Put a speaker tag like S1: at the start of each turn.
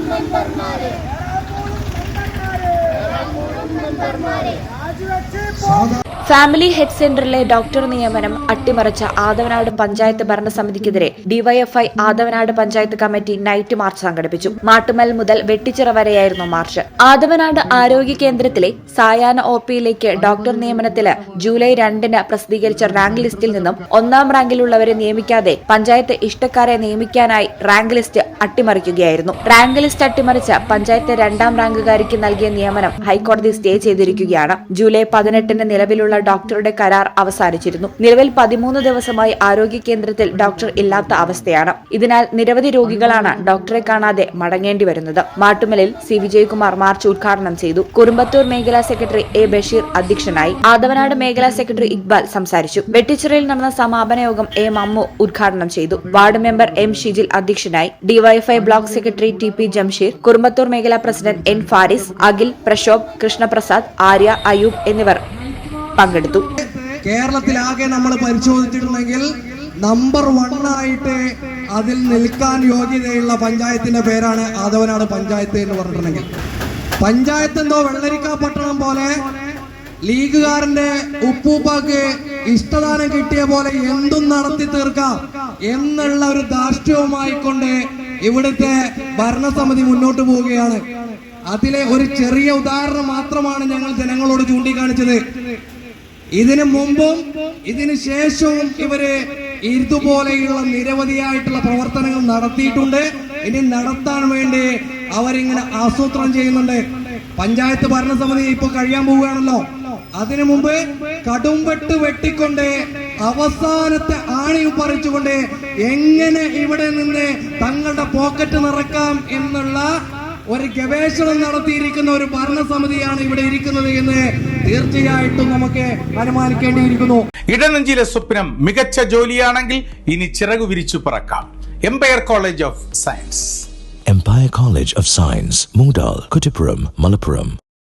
S1: മെമ്പർമാരെ
S2: family health സെന്ററിലെ doctor നിയമനം അട്ടിമറിച്ച Athavanad panchayat ഭരണസമിതിക്കെതിരെ DYFI Athavanad panchayat committee night march സംഘടിപ്പിച്ചു. മാട്ടുമൽ മുതൽ വെട്ടിച്ചിറ വരെയായിരുന്നു മാർച്ച്. ആദവനാട് ആരോഗ്യ കേന്ദ്രത്തിലെ സായാഹ്ന ഒ പിയിലേക്ക് ഡോക്ടർ നിയമനത്തിൽ ജൂലൈ രണ്ടിന് പ്രസിദ്ധീകരിച്ച റാങ്ക് ലിസ്റ്റിൽ നിന്നും ഒന്നാം റാങ്കിലുള്ളവരെ നിയമിക്കാതെ പഞ്ചായത്ത് ഇഷ്ടക്കാരെ നിയമിക്കാനായി റാങ്ക് ലിസ്റ്റ് അട്ടിമറിക്കുകയായിരുന്നു. റാങ്ക് ലിസ്റ്റ് അട്ടിമറിച്ച പഞ്ചായത്ത് രണ്ടാം റാങ്കുകാരിക്ക് നൽകിയ നിയമനം ഹൈക്കോടതി സ്റ്റേ ചെയ്തിരിക്കുകയാണ്. ജൂലൈ പതിനെട്ടിന് നിലവിലുള്ള ഡോക്ടറുടെ കരാർ അവസാനിച്ചിരുന്നു. നിലവിൽ പതിമൂന്ന് ദിവസമായി ആരോഗ്യ കേന്ദ്രത്തിൽ ഡോക്ടർ ഇല്ലാത്ത അവസ്ഥയാണ്. ഇതിനാൽ നിരവധി രോഗികളാണ് ഡോക്ടറെ കാണാതെ മടങ്ങേണ്ടി വരുന്നത്. മാട്ടുമലിൽ സി. വിജയകുമാർ മാർച്ച് ഉദ്ഘാടനം ചെയ്തു. കുറുമ്പത്തൂർ മേഖലാ സെക്രട്ടറി എ. ബഷീർ അധ്യക്ഷനായി ആദവനാട് മേഖലാ സെക്രട്ടറി ഇക്ബാൽ സംസാരിച്ചു. വെട്ടിച്ചിറയിൽ നടന്ന സമാപന യോഗം എ. മമ്മു ഉദ്ഘാടനം ചെയ്തു. Ward member M. ഷിജിൽ അധ്യക്ഷനായി. DYFI block secretary T. P. Jamsheer Kurumbathur മേഖലാ പ്രസിഡന്റ് എൻ. ഫാരിസ് അഖിൽ പ്രശോഭ് കൃഷ്ണപ്രസാദ് ആര്യ അയൂബ് എന്നിവർ പങ്കെടുത്തു.
S3: കേരളത്തിലാകെ നമ്മൾ പരിശോധിച്ചിട്ടുണ്ടെങ്കിൽ നമ്പർ വൺ ആയിട്ട് അതിൽ നിൽക്കാൻ യോഗ്യതയുള്ള പഞ്ചായത്തിന്റെ പേരാണ് ആദവനാട് പഞ്ചായത്ത് എന്ന് പറഞ്ഞിട്ടുണ്ടെങ്കിൽ. പഞ്ചായത്ത് എന്തോ വെള്ളരിക്ക പട്ടണം പോലെ ലീഗുകാരന്റെ ഉപ്പൂപ്പാക്ക് ഇഷ്ടദാനം കിട്ടിയ പോലെ എന്തും നടത്തി തീർക്കാം എന്നുള്ള ഒരു ധാർഷ്ട്യവുമായിക്കൊണ്ട് ഇവിടുത്തെ ഭരണസമിതി മുന്നോട്ട് പോവുകയാണ്. അതിലെ ഒരു ചെറിയ ഉദാഹരണം മാത്രമാണ് ഞങ്ങൾ ജനങ്ങളോട് ചൂണ്ടിക്കാണിച്ചത്. ഇതിനു മുമ്പും ഇതിനു ശേഷവും ഇവർ ഇതുപോലെയുള്ള നിരവധിയായിട്ടുള്ള പ്രവർത്തനങ്ങൾ നടത്തിയിട്ടുണ്ട്. ഇനി നടത്താൻ വേണ്ടി അവരിങ്ങനെ ആസൂത്രണം ചെയ്യുന്നുണ്ട്. പഞ്ചായത്ത് ഭരണസമിതി ഇപ്പൊ കഴിയാൻ പോവുകയാണല്ലോ. അതിനു മുമ്പ് കടുംവെട്ട് വെട്ടിക്കൊണ്ട് അവസാനത്തെ ആണി പറിച്ചുകൊണ്ട് എങ്ങനെ ഇവിടെ നിന്ന് തങ്ങളുടെ പോക്കറ്റ് നിറക്കാം എന്നുള്ള ഒരു ഗവേഷണം നടത്തിയിരിക്കുന്ന ഒരു ഭരണസമിതിയാണ് ഇവിടെ ഇരിക്കുന്നത് എന്ന് തീർച്ചയായിട്ടും നമുക്ക് അനുമാനിക്കേണ്ടിയിരിക്കുന്നു.
S4: ഇടനെഞ്ചിലെ സ്വപ്നം മികച്ച ജോലിയാണെങ്കിൽ ഇനി ചിറകു വിരിച്ചു പറക്കാം. Empire College of Science
S5: Empire College of Science Moondal, Kuttippuram Malappuram.